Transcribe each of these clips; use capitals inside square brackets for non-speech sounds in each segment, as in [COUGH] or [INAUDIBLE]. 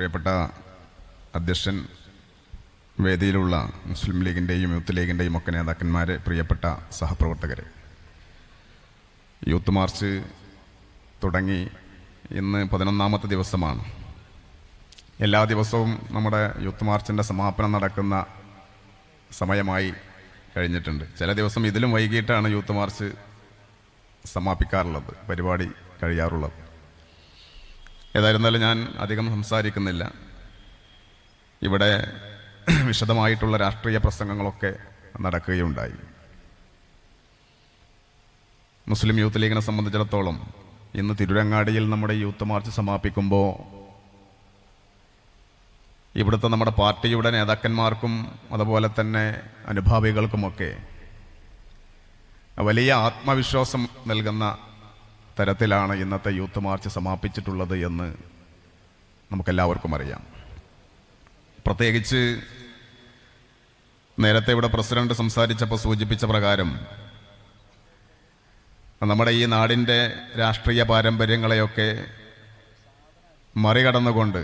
പ്രിയപ്പെട്ട അധ്യക്ഷൻ വേദിയിലുള്ള മുസ്ലിം ലീഗിന്റെയും യൂത്ത് ലീഗിന്റെയും ഒക്കെ നേതാക്കന്മാർ പ്രിയപ്പെട്ട സഹപ്രവർത്തകരെ. യൂത്ത് മാർച്ച് തുടങ്ങി ഇന്ന് പതിനൊന്നാമത്തെ ദിവസമാണ്. എല്ലാ ദിവസവും നമ്മുടെ യൂത്ത് മാർച്ചിന്റെ സമാപനം നടക്കുന്ന സമയമായി കഴിഞ്ഞിട്ടുണ്ട്. ചില ദിവസം ഇതിലും വൈകിട്ടാണ് യൂത്ത് മാർച്ച് സമാപിക്കാറുള്ളത് പരിപാടി കഴിയാറുള്ളത്. ഏതായിരുന്നാലും ഞാൻ അധികം സംസാരിക്കുന്നില്ല. ഇവിടെ [CLEARS THROAT] വിശദമായിട്ടുള്ള രാഷ്ട്രീയ പ്രസംഗങ്ങളൊക്കെ നടക്കുകയുണ്ടായി. മുസ്ലിം യൂത്ത് ലീഗിനെ സംബന്ധിച്ചിടത്തോളം ഇന്ന് തിരുരങ്ങാടിയിൽ നമ്മുടെ യൂത്ത് മാർച്ച് സമാപിക്കുമ്പോൾ ഇവിടുത്തെ നമ്മുടെ പാർട്ടിയുടെ നേതാക്കന്മാർക്കും അതുപോലെ തന്നെ അനുഭാവികൾക്കുമൊക്കെ വലിയ ആത്മവിശ്വാസം നൽകുന്ന തരത്തിലാണ് ഇന്നത്തെ യൂത്ത് മാർച്ച് സമാപിച്ചിട്ടുള്ളത് എന്ന് നമുക്കെല്ലാവർക്കും അറിയാം. പ്രത്യേകിച്ച് നേരത്തെ ഇവിടെ പ്രസിഡന്റ് സംസാരിച്ചപ്പോൾ സൂചിപ്പിച്ച പ്രകാരം നമ്മുടെ ഈ നാടിന്റെ രാഷ്ട്രീയ പാരമ്പര്യങ്ങളെയൊക്കെ മറികടന്നുകൊണ്ട്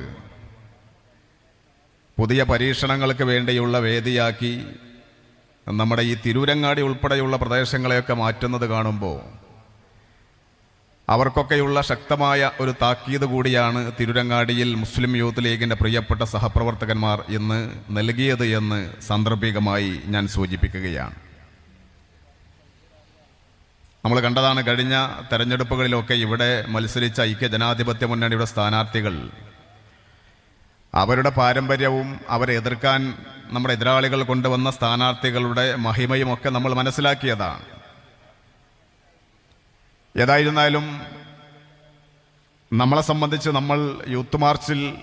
പുതിയ പരീക്ഷണങ്ങൾക്ക് വേണ്ടിയുള്ള വേദിയാക്കി നമ്മുടെ ഈ തിരൂരങ്ങാടി ഉൾപ്പെടെയുള്ള പ്രദേശങ്ങളെയൊക്കെ മാറ്റുന്നത് കാണുമ്പോൾ അവർക്കൊക്കെയുള്ള ശക്തമായ ഒരു താക്കീത് കൂടിയാണ് തിരുരങ്ങാടിയിൽ മുസ്ലിം യൂത്ത് ലീഗിന്റെ പ്രിയപ്പെട്ട സഹപ്രവർത്തകന്മാർ ഇന്ന് നൽകിയത് എന്ന് സാന്ദർഭികമായി ഞാൻ സൂചിപ്പിക്കുകയാണ്. നമ്മൾ കണ്ടതാണ് കഴിഞ്ഞ തെരഞ്ഞെടുപ്പുകളിലൊക്കെ ഇവിടെ മത്സരിച്ച ഐക്യ ജനാധിപത്യ മുന്നണിയുടെ സ്ഥാനാർത്ഥികൾ. അവരുടെ പാരമ്പര്യവും അവരെ എതിർക്കാൻ നമ്മുടെ എതിരാളികൾ കൊണ്ടുവന്ന സ്ഥാനാർത്ഥികളുടെ മഹിമയുമൊക്കെ നമ്മൾ മനസ്സിലാക്കിയതാണ്. ഏതായിരുന്നാലും നമ്മളെ സംബന്ധിച്ച് നമ്മൾ യൂത്ത് മാർച്ചിൽ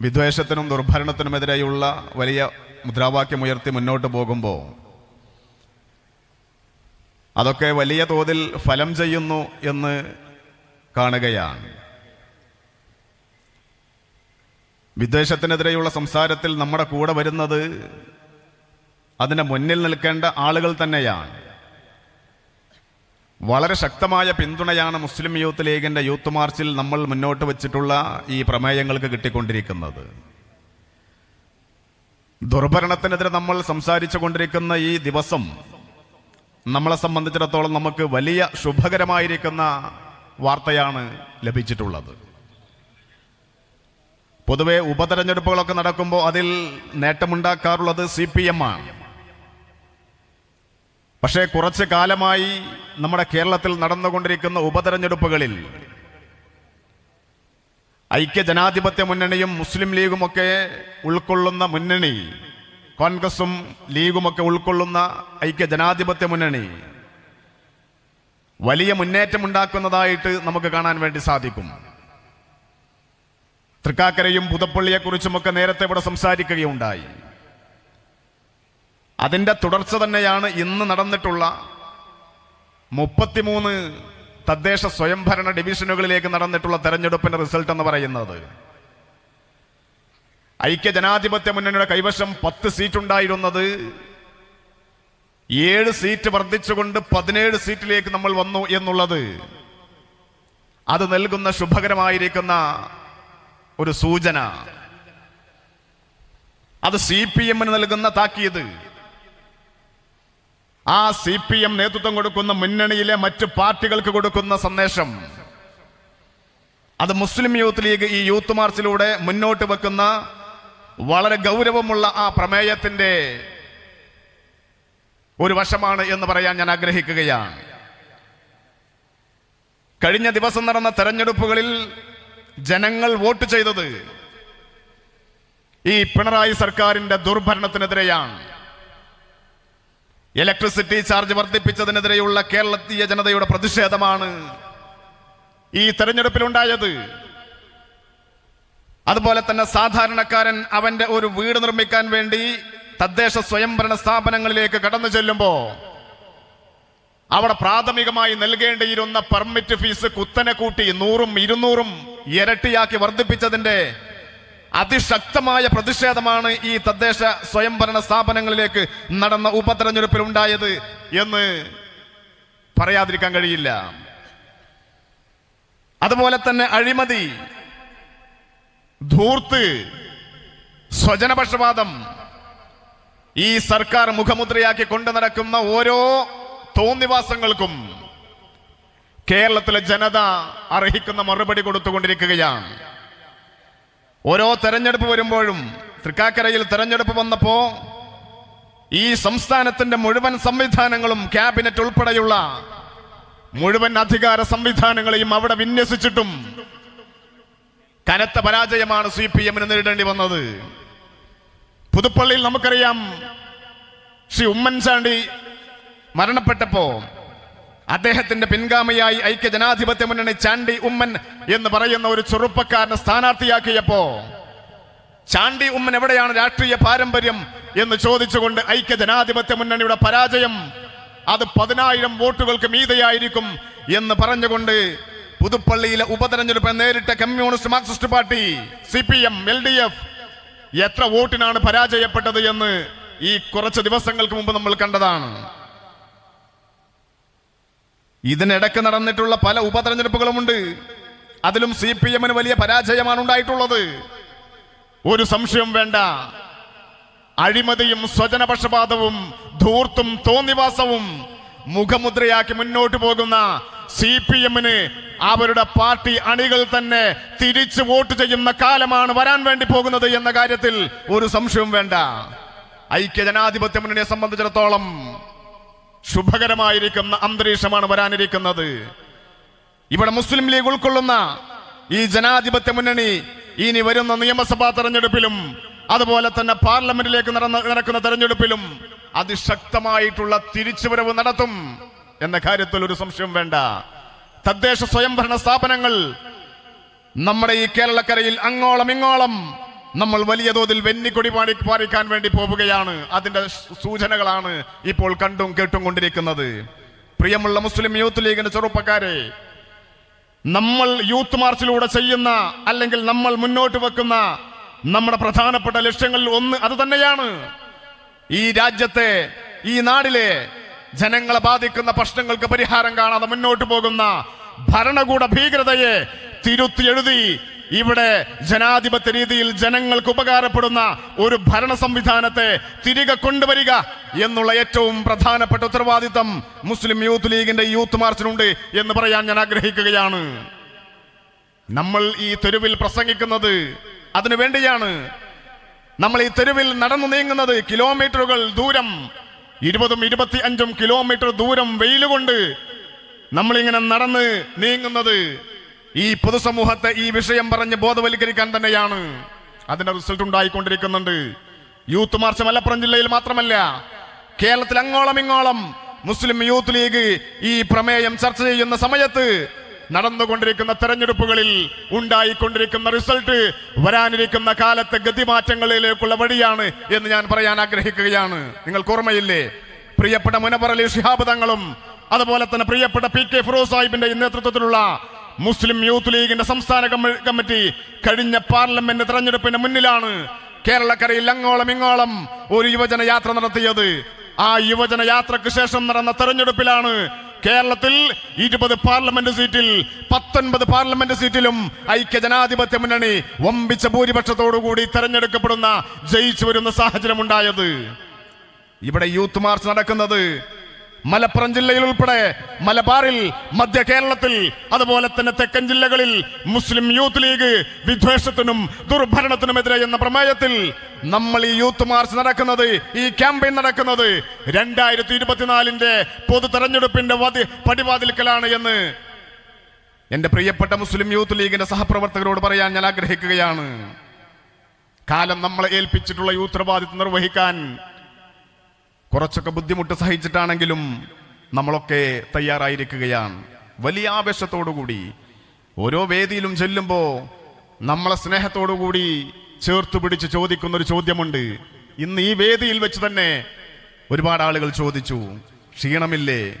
വിദ്വേഷത്തിനും ദുർഭരണത്തിനുമെതിരെയുള്ള വലിയ മുദ്രാവാക്യം ഉയർത്തി മുന്നോട്ട് പോകുമ്പോൾ അതൊക്കെ വലിയ തോതിൽ ഫലം ചെയ്യുന്നു എന്ന് കാണുകയാണ്. വിദ്വേഷത്തിനെതിരെയുള്ള സംസാരത്തിൽ നമ്മുടെ കൂടെ വരുന്നത് അതിന് മുന്നിൽ നിൽക്കേണ്ട ആളുകൾ തന്നെയാണ്. വളരെ ശക്തമായ പിന്തുണയാണ് മുസ്ലിം യൂത്ത് ലീഗിന്റെ യൂത്ത് മാർച്ചിൽ നമ്മൾ മുന്നോട്ട് വച്ചിട്ടുള്ള ഈ പ്രമേയങ്ങൾക്ക് കിട്ടിക്കൊണ്ടിരിക്കുന്നത്. ദുർഭരണത്തിനെതിരെ നമ്മൾ സംസാരിച്ചു കൊണ്ടിരിക്കുന്ന ഈ ദിവസം നമ്മളെ സംബന്ധിച്ചിടത്തോളം നമുക്ക് വലിയ ശുഭകരമായിരിക്കുന്ന വാർത്തയാണ് ലഭിച്ചിട്ടുള്ളത്. പൊതുവെ ഉപതെരഞ്ഞെടുപ്പുകളൊക്കെ നടക്കുമ്പോൾ അതിൽ നേട്ടമുണ്ടാക്കാറുള്ളത് സി പി എം ആണ്. പക്ഷേ കുറച്ച് കാലമായി നമ്മുടെ കേരളത്തിൽ നടന്നുകൊണ്ടിരിക്കുന്ന ഉപതെരഞ്ഞെടുപ്പുകളിൽ ഐക്യ ജനാധിപത്യ മുന്നണിയും മുസ്ലിം ലീഗുമൊക്കെ ഉൾക്കൊള്ളുന്ന മുന്നണി കോൺഗ്രസും ലീഗുമൊക്കെ ഉൾക്കൊള്ളുന്ന ഐക്യ ജനാധിപത്യ മുന്നണി വലിയ മുന്നേറ്റമുണ്ടാക്കുന്നതായിട്ട് നമുക്ക് കാണാൻ വേണ്ടി സാധിക്കും. തൃക്കാക്കരയും പുതപ്പള്ളിയെക്കുറിച്ചുമൊക്കെ നേരത്തെ ഇവിടെ സംസാരിക്കുകയുണ്ടായി. അതിന്റെ തുടർച്ച തന്നെയാണ് ഇന്ന് നടന്നിട്ടുള്ള മുപ്പത്തിമൂന്ന് തദ്ദേശ സ്വയംഭരണ ഡിവിഷനുകളിലേക്ക് നടന്നിട്ടുള്ള തെരഞ്ഞെടുപ്പിന്റെ റിസൾട്ട് എന്ന് പറയുന്നത്. ഐക്യ ജനാധിപത്യ മുന്നണിയുടെ കൈവശം പത്ത് സീറ്റ് ഉണ്ടായിരുന്നത് ഏഴ് സീറ്റ് വർദ്ധിച്ചുകൊണ്ട് പതിനേഴ് സീറ്റിലേക്ക് നമ്മൾ വന്നു എന്നുള്ളത് അത് നൽകുന്ന ശുഭകരമായിരിക്കുന്ന ഒരു സൂചന. അത് സി പി എമ്മിന് നൽകുന്ന താക്കീത്. ആ സി പി എം നേതൃത്വം കൊടുക്കുന്ന മുന്നണിയിലെ മറ്റ് പാർട്ടികൾക്ക് കൊടുക്കുന്ന സന്ദേശം. അത് മുസ്ലിം യൂത്ത് ലീഗ് ഈ യൂത്ത് മാർച്ചിലൂടെ മുന്നോട്ട് വെക്കുന്ന വളരെ ഗൗരവമുള്ള ആ പ്രമേയത്തിന്റെ ഒരു വശമാണ് എന്ന് പറയാൻ ഞാൻ ആഗ്രഹിക്കുകയാണ്. കഴിഞ്ഞ ദിവസം നടന്ന തെരഞ്ഞെടുപ്പുകളിൽ ജനങ്ങൾ വോട്ട് ചെയ്തത് ഈ പിണറായി സർക്കാരിന്റെ ദുർഭരണത്തിനെതിരെയാണ്. ഇലക്ട്രിസിറ്റി ചാർജ് വർദ്ധിപ്പിച്ചതിനെതിരെയുള്ള കേരളീയ ജനതയുടെ പ്രതിഷേധമാണ് ഈ തെരഞ്ഞെടുപ്പിലുണ്ടായത്. അതുപോലെ തന്നെ സാധാരണക്കാരൻ അവന്റെ ഒരു വീട് നിർമ്മിക്കാൻ വേണ്ടി തദ്ദേശ സ്വയംഭരണ സ്ഥാപനങ്ങളിലേക്ക് കടന്നു ചെല്ലുമ്പോ അവിടെ പ്രാഥമികമായി നൽകേണ്ടിയിരുന്ന പെർമിറ്റ് ഫീസ് കുത്തനെ കൂട്ടി നൂറും ഇരുന്നൂറും ഇരട്ടിയാക്കി വർദ്ധിപ്പിച്ചതിന്റെ അതിശക്തമായ പ്രതിഷേധമാണ് ഈ തദ്ദേശ സ്വയംഭരണ സ്ഥാപനങ്ങളിലേക്ക് നടന്ന ഉപതെരഞ്ഞെടുപ്പിൽ ഉണ്ടായത് എന്ന് പറയാതിരിക്കാൻ കഴിയില്ല. അതുപോലെ തന്നെ അഴിമതി ധൂർത്ത് സ്വജനപക്ഷപാതം ഈ സർക്കാർ മുഖമുദ്രയാക്കി കൊണ്ടു നടക്കുന്ന ഓരോ തോന്നിവാസങ്ങൾക്കും കേരളത്തിലെ ജനത അർഹിക്കുന്ന മറുപടി കൊടുത്തുകൊണ്ടിരിക്കുകയാണ്. ഓരോ തെരഞ്ഞെടുപ്പ് വരുമ്പോഴും തൃക്കാക്കരയിൽ തെരഞ്ഞെടുപ്പ് വന്നപ്പോ ഈ സംസ്ഥാനത്തിന്റെ മുഴുവൻ സംവിധാനങ്ങളും ക്യാബിനറ്റ് ഉൾപ്പെടെയുള്ള മുഴുവൻ അധികാര സംവിധാനങ്ങളെയും അവിടെ വിന്യസിച്ചിട്ടും കനത്ത പരാജയമാണ് സി പി എമ്മിന് നേരിടേണ്ടി വന്നത്. പുതുപ്പള്ളിയിൽ നമുക്കറിയാം ശ്രീ ഉമ്മൻചാണ്ടി മരണപ്പെട്ടപ്പോ അദ്ദേഹത്തിന്റെ പിൻഗാമിയായി ഐക്യ ജനാധിപത്യ മുന്നണി ചാണ്ടി ഉമ്മൻ എന്ന് പറയുന്ന ഒരു ചെറുപ്പക്കാരനെ സ്ഥാനാർത്ഥിയാക്കിയപ്പോ ചാണ്ടി ഉമ്മൻ എവിടെയാണ് രാഷ്ട്രീയ പാരമ്പര്യം എന്ന് ചോദിച്ചുകൊണ്ട് ഐക്യ ജനാധിപത്യ മുന്നണിയുടെ പരാജയം അത് പതിനായിരം വോട്ടുകൾക്ക് മീതയായിരിക്കും എന്ന് പറഞ്ഞുകൊണ്ട് പുതുപ്പള്ളിയിലെ ഉപതെരഞ്ഞെടുപ്പ് നേരിട്ട Communist Marxist Party C P M L D F എത്ര വോട്ടിനാണ് പരാജയപ്പെട്ടത് എന്ന് ഈ കുറച്ച് ദിവസങ്ങൾക്ക് മുമ്പ് നമ്മൾ കണ്ടതാണ്. ഇതിനിടക്ക് നടന്നിട്ടുള്ള പല ഉപതെരഞ്ഞെടുപ്പുകളുമുണ്ട്. അതിലും സി പി എമ്മിന് വലിയ പരാജയമാണ് ഉണ്ടായിട്ടുള്ളത്. ഒരു സംശയം വേണ്ട. അഴിമതിയും സ്വജനപക്ഷപാതവും ധൂർത്തും തോന്നിവാസവും മുഖമുദ്രയാക്കി മുന്നോട്ട് പോകുന്ന സി പി എമ്മിന് അവരുടെ പാർട്ടി അണികൾ തന്നെ തിരിച്ചു വോട്ട് ചെയ്യുന്ന കാലമാണ് വരാൻ വേണ്ടി പോകുന്നത് എന്ന കാര്യത്തിൽ ഒരു സംശയവും വേണ്ട. ഐക്യ ജനാധിപത്യ മുന്നണിയെ സംബന്ധിച്ചിടത്തോളം ശുഭകരമായിരിക്കുന്ന അന്തരീക്ഷമാണ് വരാനിരിക്കുന്നത്. ഇവിടെ മുസ്ലിം ലീഗ് ഉൾക്കൊള്ളുന്ന ഈ ജനാധിപത്യ മുന്നണി ഇനി വരുന്ന നിയമസഭാ തെരഞ്ഞെടുപ്പിലും അതുപോലെ തന്നെ പാർലമെന്റിലേക്ക് നടക്കുന്ന തെരഞ്ഞെടുപ്പിലും അതിശക്തമായിട്ടുള്ള തിരിച്ചുവരവ് നടത്തും എന്ന കാര്യത്തിൽ ഒരു സംശയം വേണ്ട. തദ്ദേശ സ്വയംഭരണ സ്ഥാപനങ്ങൾ നമ്മുടെ ഈ കേരളക്കരയിൽ അങ്ങോളം ഇങ്ങോളം നമ്മൾ വലിയ തോതിൽ വെന്നിക്കൊടി പാടി പാലിക്കാൻ വേണ്ടി പോവുകയാണ്. അതിന്റെ സൂചനകളാണ് ഇപ്പോൾ കണ്ടും കേട്ടും കൊണ്ടിരിക്കുന്നത്. പ്രിയമുള്ള മുസ്ലിം യൂത്ത് ലീഗിന്റെ ചെറുപ്പക്കാരെ നമ്മൾ യൂത്ത് മാർച്ചിലൂടെ ചെയ്യുന്ന അല്ലെങ്കിൽ നമ്മൾ മുന്നോട്ട് വെക്കുന്ന നമ്മുടെ പ്രധാനപ്പെട്ട ലക്ഷ്യങ്ങളിൽ ഒന്ന് അത് തന്നെയാണ്. ഈ രാജ്യത്തെ ഈ നാടിലെ ജനങ്ങളെ ബാധിക്കുന്ന പ്രശ്നങ്ങൾക്ക് പരിഹാരം കാണാതെ മുന്നോട്ട് പോകുന്ന ഭരണകൂട ഭീകരതയെ തിരുത്തി എഴുതി ഇവിടെ ജനാധിപത്യ രീതിയിൽ ജനങ്ങൾക്ക് ഉപകാരപ്പെടുന്ന ഒരു ഭരണ സംവിധാനത്തെ തിരികെ കൊണ്ടുവരിക എന്നുള്ള ഏറ്റവും പ്രധാനപ്പെട്ട ഉത്തരവാദിത്തം മുസ്ലിം യൂത്ത് ലീഗിന്റെ യൂത്ത് മാർച്ചിനുണ്ട് എന്ന് പറയാൻ ഞാൻ ആഗ്രഹിക്കുകയാണ്. നമ്മൾ ഈ തെരുവിൽ പ്രസംഗിക്കുന്നത് അതിനു വേണ്ടിയാണ്. നമ്മൾ ഈ തെരുവിൽ നടന്നു നീങ്ങുന്നത് കിലോമീറ്ററുകൾ ദൂരം ഇരുപതും ഇരുപത്തി അഞ്ചും കിലോമീറ്റർ ദൂരം വെയിലുകൊണ്ട് നമ്മളിങ്ങനെ നടന്ന് നീങ്ങുന്നത് ഈ പൊതുസമൂഹത്തെ ഈ വിഷയം പറഞ്ഞ് ബോധവൽക്കരിക്കാൻ തന്നെയാണ്. അതിന്റെ റിസൾട്ട് ഉണ്ടായിക്കൊണ്ടിരിക്കുന്നുണ്ട്. യൂത്ത് മാർച്ച് മലപ്പുറം ജില്ലയിൽ മാത്രമല്ല കേരളത്തിൽ അങ്ങോളം ഇങ്ങോളം മുസ്ലിം യൂത്ത് ലീഗ് ഈ പ്രമേയം ചർച്ച ചെയ്യുന്ന സമയത്ത് നടന്നുകൊണ്ടിരിക്കുന്ന തെരഞ്ഞെടുപ്പുകളിൽ ഉണ്ടായിക്കൊണ്ടിരിക്കുന്ന റിസൾട്ട് വരാനിരിക്കുന്ന കാലത്തെ ഗതിമാറ്റങ്ങളിലേക്കുള്ള വഴിയാണ് എന്ന് ഞാൻ പറയാൻ ആഗ്രഹിക്കുകയാണ്. നിങ്ങൾക്ക് ഓർമ്മയില്ലേ? പ്രിയപ്പെട്ട മുനവർ അലി ഷിഹാബ് തങ്ങളും അതുപോലെ തന്നെ പ്രിയപ്പെട്ട പി കെ ഫിറോസ് സാഹിബിന്റെ നേതൃത്വത്തിലുള്ള മുസ്ലിം യൂത്ത് ലീഗിന്റെ സംസ്ഥാന കമ്മിറ്റി കഴിഞ്ഞ പാർലമെന്റ് തെരഞ്ഞെടുപ്പിന് മുന്നിലാണ് കേരളക്കരയിൽ അങ്ങോളം ഇങ്ങോളം ഒരു യുവജന യാത്ര നടത്തിയത്. ആ യുവജന യാത്രയ്ക്ക് ശേഷം നടന്ന തെരഞ്ഞെടുപ്പിലാണ് കേരളത്തിൽ ഇരുപത് പാർലമെന്റ് സീറ്റിൽ പത്തൊൻപത് പാർലമെന്റ് സീറ്റിലും ഐക്യ ജനാധിപത്യ മുന്നണി വമ്പിച്ച ഭൂരിപക്ഷത്തോടുകൂടി തെരഞ്ഞെടുക്കപ്പെടുന്ന ജയിച്ചു വരുന്ന സാഹചര്യം ഉണ്ടായത് ഇവിടെ യൂത്ത് മാർച്ച് നടക്കുന്നത് മലപ്പുറം ജില്ലയിൽ ഉൾപ്പെടെ മലബാറിൽ മധ്യ കേരളത്തിൽ അതുപോലെ തന്നെ തെക്കൻ ജില്ലകളിൽ മുസ്ലിം യൂത്ത് ലീഗ് വിദ്വേഷത്തിനും ദുർഭരണത്തിനുമെതിരെ എന്ന പ്രമേയത്തിൽ നമ്മൾ ഈ യൂത്ത് മാർച്ച് നടക്കുന്നത് ഈ ക്യാമ്പയിൻ നടക്കുന്നത് രണ്ടായിരത്തി ഇരുപത്തിനാലിന്റെ പൊതു തെരഞ്ഞെടുപ്പിന്റെ വതി പടിവാതിൽക്കലാണ് എന്ന് എന്റെ പ്രിയപ്പെട്ട മുസ്ലിം യൂത്ത് ലീഗിന്റെ സഹപ്രവർത്തകരോട് പറയാൻ ഞാൻ ആഗ്രഹിക്കുകയാണ്. കാലം നമ്മളെ ഏൽപ്പിച്ചിട്ടുള്ള ഈ നിർവഹിക്കാൻ കുറച്ചൊക്കെ ബുദ്ധിമുട്ട് സഹിച്ചിട്ടാണെങ്കിലും നമ്മളൊക്കെ തയ്യാറായിരിക്കുകയാണ്. വലിയ ആവേശത്തോടുകൂടി ഓരോ വേദിയിലും ചെല്ലുമ്പോൾ നമ്മളെ സ്നേഹത്തോടുകൂടി ചേർത്ത് പിടിച്ച് ചോദിക്കുന്ന ഒരു ചോദ്യമുണ്ട്. ഇന്ന് ഈ വേദിയിൽ വെച്ച് തന്നെ ഒരുപാട് ആളുകൾ ചോദിച്ചു ക്ഷീണമില്ലേ?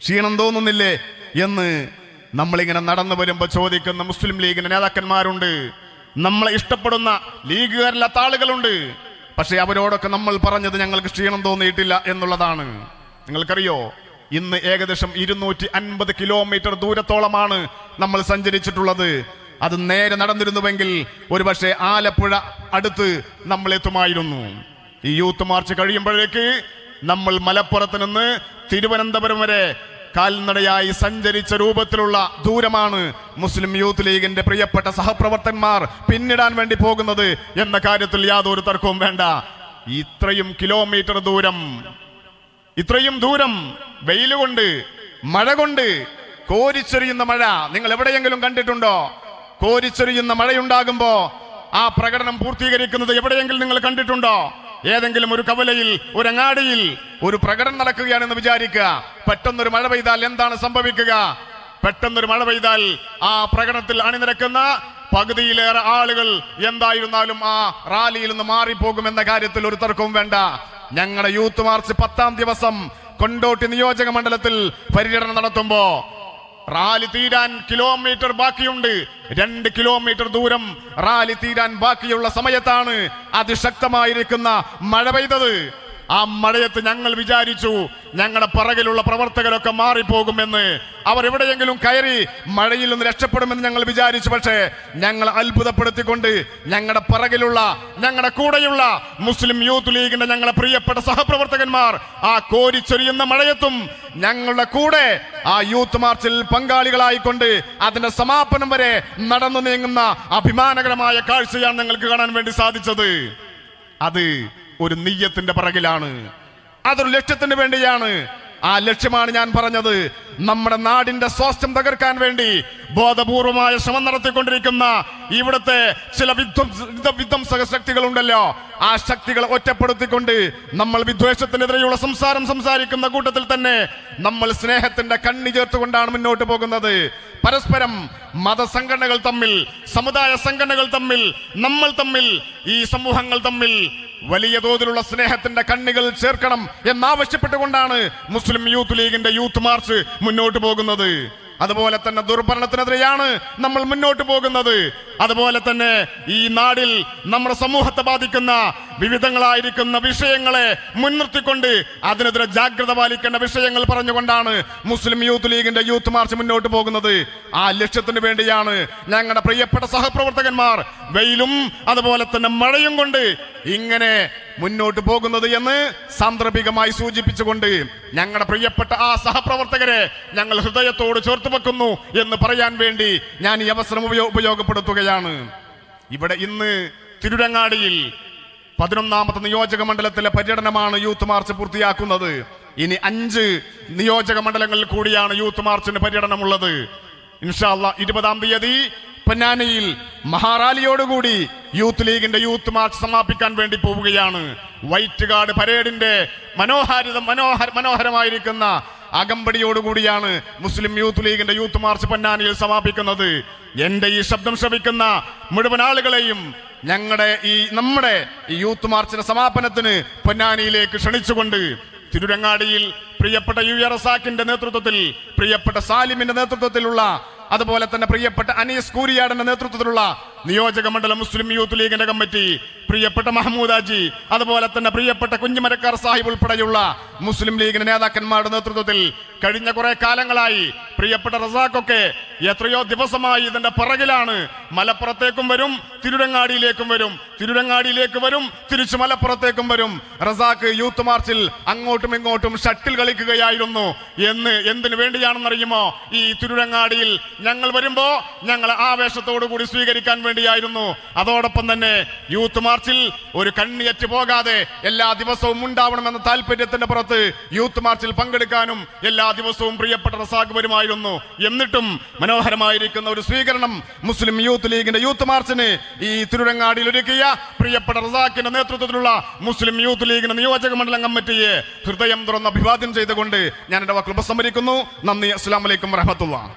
ക്ഷീണം തോന്നുന്നില്ലേ? എന്ന് നമ്മളിങ്ങനെ നടന്നു വരുമ്പോൾ ചോദിക്കുന്ന മുസ്ലിം ലീഗിന്റെ നേതാക്കന്മാരുണ്ട്. നമ്മളെ ഇഷ്ടപ്പെടുന്ന ലീഗുകാരില്ലാത്ത ആളുകളുണ്ട്. പക്ഷെ അവരോടൊക്കെ നമ്മൾ പറഞ്ഞത് ഞങ്ങൾക്ക് ക്ഷീണം തോന്നിയിട്ടില്ല എന്നുള്ളതാണ്. നിങ്ങൾക്കറിയോ? ഇന്ന് ഏകദേശം ഇരുന്നൂറ്റി അൻപത് കിലോമീറ്റർ ദൂരത്തോളമാണ് നമ്മൾ സഞ്ചരിച്ചിട്ടുള്ളത്. അത് നേരെ നടന്നിരുന്നുവെങ്കിൽ ഒരുപക്ഷെ ആലപ്പുഴ അടുത്ത് നമ്മൾ എത്തുമായിരുന്നു ഈ യൂത്ത് മാർച്ച് കഴിയുമ്പോഴേക്ക് നമ്മൾ മലപ്പുറത്ത് നിന്ന് തിരുവനന്തപുരം വരെ കാൽനടയായി സഞ്ചരിച്ച രൂപത്തിലുള്ള ദൂരമാണ് മുസ്ലിം യൂത്ത് ലീഗിന്റെ പ്രിയപ്പെട്ട സഹപ്രവർത്തകന്മാർ പിന്നിടാൻ വേണ്ടി പോകുന്നത് എന്ന കാര്യത്തിൽ യാതൊരു തർക്കവും വേണ്ട. ഇത്രയും കിലോമീറ്റർ ദൂരം ഇത്രയും ദൂരം വെയിലുകൊണ്ട് മഴ കൊണ്ട് കോരിച്ചൊരിയുന്ന മഴ. നിങ്ങൾ എവിടെയെങ്കിലും കണ്ടിട്ടുണ്ടോ? കോരിച്ചൊരിയുന്ന മഴയുണ്ടാകുമ്പോ ആ പ്രകടനം പൂർത്തീകരിക്കുന്നത് എവിടെയെങ്കിലും നിങ്ങൾ കണ്ടിട്ടുണ്ടോ? ഏതെങ്കിലും ഒരു കവലയിൽ ഒരു അങ്ങാടിയിൽ ഒരു പ്രകടനം നടക്കുകയാണെന്ന് വിചാരിക്കുക. പെട്ടെന്നൊരു മഴ പെയ്താൽ എന്താണ് സംഭവിക്കുക? പെട്ടെന്നൊരു മഴ പെയ്താൽ ആ പ്രകടനത്തിൽ അണിനിരക്കുന്ന പകുതിയിലേറെ ആളുകൾ എന്തായിരുന്നാലും ആ റാലിയിൽ നിന്ന് മാറിപ്പോകുമെന്ന കാര്യത്തിൽ ഒരു തർക്കവും വേണ്ട. ഞങ്ങളുടെ യൂത്ത് മാർച്ച് പത്താം ദിവസം കൊണ്ടോട്ടി നിയോജക മണ്ഡലത്തിൽ പര്യടനം നടത്തുമ്പോ റാലി തീരാൻ കിലോമീറ്റർ ബാക്കിയുണ്ട്. രണ്ട് കിലോമീറ്റർ ദൂരം റാലി തീരാൻ ബാക്കിയുള്ള സമയത്താണ് അതിശക്തമായിരിക്കുന്ന മഴ പെയ്തത്. ആ മഴയത്ത് ഞങ്ങൾ വിചാരിച്ചു ഞങ്ങളുടെ പിറകിലുള്ള പ്രവർത്തകരൊക്കെ മാറിപ്പോകുമെന്ന്. അവർ എവിടെയെങ്കിലും കയറി മഴയിൽ നിന്ന് രക്ഷപ്പെടുമെന്ന് ഞങ്ങൾ വിചാരിച്ചു. പക്ഷേ ഞങ്ങൾ അത്ഭുതപ്പെടുത്തിക്കൊണ്ട് ഞങ്ങളുടെ പിറകിലുള്ള ഞങ്ങളുടെ കൂടെയുള്ള മുസ്ലിം യൂത്ത് ലീഗിന്റെ ഞങ്ങളെ പ്രിയപ്പെട്ട സഹപ്രവർത്തകന്മാർ ആ കോരിച്ചൊരിയുന്ന മഴയത്തും ഞങ്ങളുടെ കൂടെ ആ യൂത്ത് മാർച്ചിൽ പങ്കാളികളായിക്കൊണ്ട് അതിന്റെ സമാപനം വരെ നടന്നു നീങ്ങുന്ന അഭിമാനകരമായ കാഴ്ചയാണ് ഞങ്ങൾക്ക് കാണാൻ വേണ്ടി സാധിച്ചത്. അത് ഒരു നെയ്യത്തിന്റെ പിറകിലാണ്. അതൊരു ലക്ഷ്യത്തിന് വേണ്ടിയാണ്. ആ ലക്ഷ്യമാണ് ഞാൻ പറഞ്ഞത്. നമ്മുടെ നാടിന്റെ സ്വാസ്ഥ്യം തകർക്കാൻ വേണ്ടി ബോധപൂർവമായ ശ്രമം നടത്തിക്കൊണ്ടിരിക്കുന്ന ഇവിടുത്തെ ചില വിധ്വംസ വിധ്വ- വിധ്വംസക ശക്തികളുണ്ടല്ലോ. ആ ശക്തികളെ ഒറ്റപ്പെടുത്തിക്കൊണ്ട് നമ്മൾ വിദ്വേഷത്തിനെതിരെയുള്ള സംസാരം സംസാരിക്കുന്ന കൂട്ടത്തിൽ തന്നെ നമ്മൾ സ്നേഹത്തിന്റെ കണ്ണി ചേർത്തുകൊണ്ടാണ് മുന്നോട്ട് പോകുന്നത്. പരസ്പരം മതസംഘടനകൾ തമ്മിൽ സമുദായ സംഘടനകൾ തമ്മിൽ നമ്മൾ തമ്മിൽ ഈ സമൂഹങ്ങൾ തമ്മിൽ വലിയ തോതിലുള്ള സ്നേഹത്തിന്റെ കണ്ണുകൾ ചേർക്കണം എന്നാവശ്യപ്പെട്ടുകൊണ്ടാണ് മുസ്ലിം യൂത്ത് ലീഗിന്റെ യൂത്ത് മാർച്ച് മുന്നോട്ട് പോകുന്നത്. അതുപോലെ തന്നെ ദുർഭരണത്തിനെതിരെയാണ് നമ്മൾ മുന്നോട്ട് പോകുന്നത്. അതുപോലെ തന്നെ ഈ നാടിൽ നമ്മുടെ സമൂഹത്തെ ബാധിക്കുന്ന വിവിധങ്ങളായിരിക്കുന്ന വിഷയങ്ങളെ മുൻനിർത്തിക്കൊണ്ട് അതിനെതിരെ ജാഗ്രത പാലിക്കേണ്ട വിഷയങ്ങൾ പറഞ്ഞുകൊണ്ടാണ് മുസ്ലിം യൂത്ത് ലീഗിന്റെ യൂത്ത് മാർച്ച് മുന്നോട്ട് പോകുന്നത്. ആ ലക്ഷ്യത്തിന് വേണ്ടിയാണ് ഞങ്ങളുടെ പ്രിയപ്പെട്ട സഹപ്രവർത്തകന്മാർ വെയിലും അതുപോലെ തന്നെ മഴയും കൊണ്ട് ഇങ്ങനെ മുന്നോട്ട് പോകുന്നത് എന്ന് സാന്ദർഭികമായി സൂചിപ്പിച്ചുകൊണ്ട് ഞങ്ങളുടെ പ്രിയപ്പെട്ട ആ സഹപ്രവർത്തകരെ ഞങ്ങൾ ഹൃദയത്തോട് ചേർത്ത് വെക്കുന്നു എന്ന് പറയാൻ വേണ്ടി ഞാൻ ഈ അവസരം ഉപയോ- ഉപയോഗപ്പെടുത്തുകയാണ്. ഇവിടെ ഇന്ന് തിരുരങ്ങാടിയിൽ പതിനൊന്നാമത്തെ നിയോജക മണ്ഡലത്തിലെ പര്യടനമാണ് യൂത്ത് മാർച്ച് പൂർത്തിയാക്കുന്നത്. ഇനി അഞ്ച് നിയോജക മണ്ഡലങ്ങളിൽ കൂടിയാണ് യൂത്ത് മാർച്ചിന് പര്യടനമുള്ളത്. ഇൻഷാല്ല ഇരുപതാം തീയതി പൊന്നാനിയിൽ മഹാറാലിയോടുകൂടി യൂത്ത് ലീഗിന്റെ യൂത്ത് മാർച്ച് സമാപിക്കാൻ വേണ്ടി പോവുകയാണ്. വൈറ്റ് ഗാർഡ് പരേഡിന്റെ മനോഹാരിത മനോഹര മനോഹരമായിരിക്കുന്ന അകമ്പടിയോടുകൂടിയാണ് മുസ്ലിം യൂത്ത് ലീഗിന്റെ യൂത്ത് മാർച്ച് പൊന്നാനിയിൽ സമാപിക്കുന്നത്. എന്റെ ഈ ശബ്ദം ശ്രവിക്കുന്ന മുഴുവൻ ആളുകളെയും ഞങ്ങളുടെ ഈ നമ്മുടെ ഈ യൂത്ത് മാർച്ചിന്റെ സമാപനത്തിന് പൊന്നാനിയിലേക്ക് ക്ഷണിച്ചുകൊണ്ട് തിരുരങ്ങാടിയിൽ പ്രിയപ്പെട്ട യു ആർ റസാക്കിന്റെ നേതൃത്വത്തിൽ പ്രിയപ്പെട്ട സാലിമിന്റെ നേതൃത്വത്തിലുള്ള അതുപോലെ തന്നെ പ്രിയപ്പെട്ട അനീസ് കൂരിയാടന്റെ നേതൃത്വത്തിലുള്ള നിയോജക മണ്ഡലം മുസ്ലിം യൂത്ത് ലീഗിന്റെ കമ്മിറ്റി പ്രിയപ്പെട്ട മഹമ്മൂദാജി അതുപോലെ തന്നെ പ്രിയപ്പെട്ട കുഞ്ഞുമരക്കാർ സാഹിബ് ഉൾപ്പെടെയുള്ള മുസ്ലിം ലീഗിന്റെ നേതാക്കന്മാരുടെ നേതൃത്വത്തിൽ കഴിഞ്ഞ കുറെ കാലങ്ങളായി പ്രിയപ്പെട്ട റസാഖൊക്കെ എത്രയോ ദിവസമായി ഇതിന്റെ പിറകിലാണ്. മലപ്പുറത്തേക്കും വരും തിരുരങ്ങാടിയിലേക്കും വരും. തിരുരങ്ങാടിയിലേക്ക് വരും തിരിച്ചു മലപ്പുറത്തേക്കും വരും. റസാക്ക് യൂത്ത് മാർച്ചിൽ അങ്ങോട്ടും ഇങ്ങോട്ടും ഷട്ടിൽ കളിക്കുകയായിരുന്നു. എന്ന് എന്തിനു വേണ്ടിയാണെന്നറിയുമോ? ഈ തിരുരങ്ങാടിയിൽ ഞങ്ങൾ വരുമ്പോ ഞങ്ങൾ ആവേശത്തോടു കൂടി സ്വീകരിക്കാൻ വേണ്ടിയായിരുന്നു. അതോടൊപ്പം തന്നെ യൂത്ത് മാർച്ചിൽ ഒരു കണ്ണിയറ്റ് പോകാതെ എല്ലാ ദിവസവും ഉണ്ടാവണമെന്ന താല്പര്യത്തിന്റെ പുറത്ത് യൂത്ത് മാർച്ചിൽ പങ്കെടുക്കാനും എല്ലാ ദിവസവും പ്രിയപ്പെട്ട റസാഖ് വരുമായിരുന്നു. എന്നിട്ടും മനോഹരമായിരിക്കുന്ന ഒരു സ്വീകരണം മുസ്ലിം യൂത്ത് ലീഗിന്റെ യൂത്ത് മാർച്ചിന് ഈ തിരുരങ്ങാടിയിൽ ഒരുക്കിയ പ്രിയപ്പെട്ട റസാഖിന്റെ നേതൃത്വത്തിലുള്ള മുസ്ലിം യൂത്ത് ലീഗിന്റെ നിയോജക മണ്ഡലം കമ്മിറ്റിയെ ഹൃദയം തുറന്ന് അഭിവാദ്യം ചെയ്തുകൊണ്ട് ഞാൻ എന്റെ വാക്കുകൾ ഉപസംഹരിക്കുന്നു. നന്ദി. അസ്സാം വലൈക്കും വറഹമത്തുള്ള